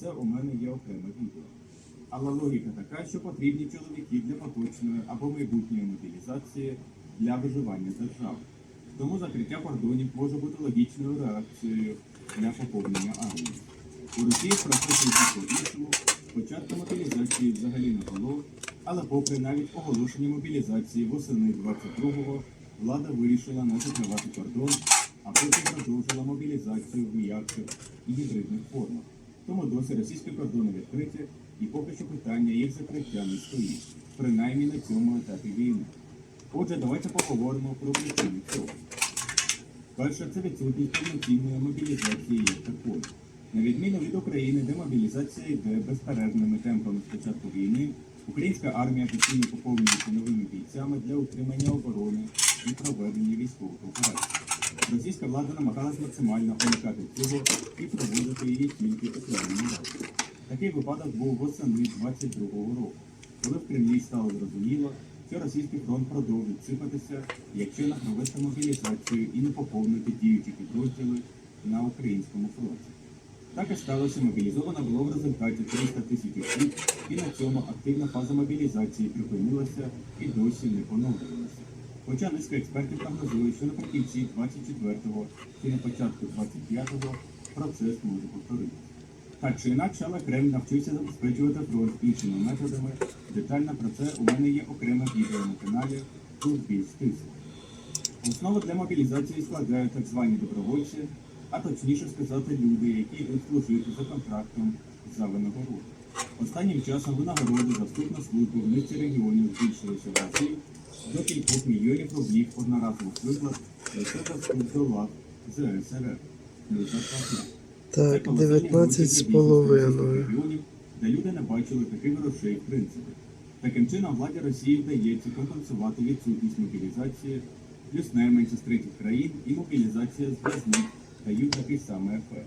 це у мене є окреме відео. Але логіка така, що потрібні чоловіки для поточної або майбутньої мобілізації для виживання держави. Тому закриття кордонів може бути логічною реакцією для поповнення армії. У Росії процес по-іншому, спочатку мобілізації взагалі не було, але попри навіть оголошення мобілізації восени 22-го, влада вирішила не закривати кордон, а потім продовжила мобілізацію в м'якших і гібридних формах. Тому досі російські кордони відкриті, і поки що питання їх закриття не стоїть, принаймні на цьому етапі війни. Отже, давайте поговоримо про причини цього. Перше, це відсутність повноцінної мобілізації як такої. На відміну від України, де мобілізація йде безперервними темпами з початку війни, українська армія постійно поповнюється новими бійцями для утримання оборони і проведення військових операцій. Російська влада намагалась максимально уникати цього і проводити її тільки окремими разом. Такий випадок був восени 22-го року, коли в Кремлі стало зрозуміло, що російський фронт продовжить сипатися, якщо не провести мобілізацію і не поповнити діючі підрозділи на українському фронті. Так і сталося, мобілізовано було в результаті 300 тисяч осіб, і на цьому активна фаза мобілізації припинилася і досі не поновлювалася. Хоча низка експертів прогнозує, що наприкінці 24-го чи на початку 25-го процес може повторитися. Так чи інакше, але Кремль навчився забезпечувати фронт іншими методами. Детально про це у мене є окреме відео на каналі тут більш стисло. Основу для мобілізації складають так звані добровольці, а точніше сказати люди, які йдуть служити за контрактом за винагороду. Останнім часом винагороди за вступ службу в низці регіонів збільшилися в рази до кількох мільйонів рублів одноразових виплат до лав ЗСРР. Плюс Так, 19 з половиною. де люди не бачили таких грошей в принципі. Таким чином, владі Росії вдається компенсувати відсутність мобілізації, плюс найменше з третіх країн і мобілізація з них дають такий самий ефект.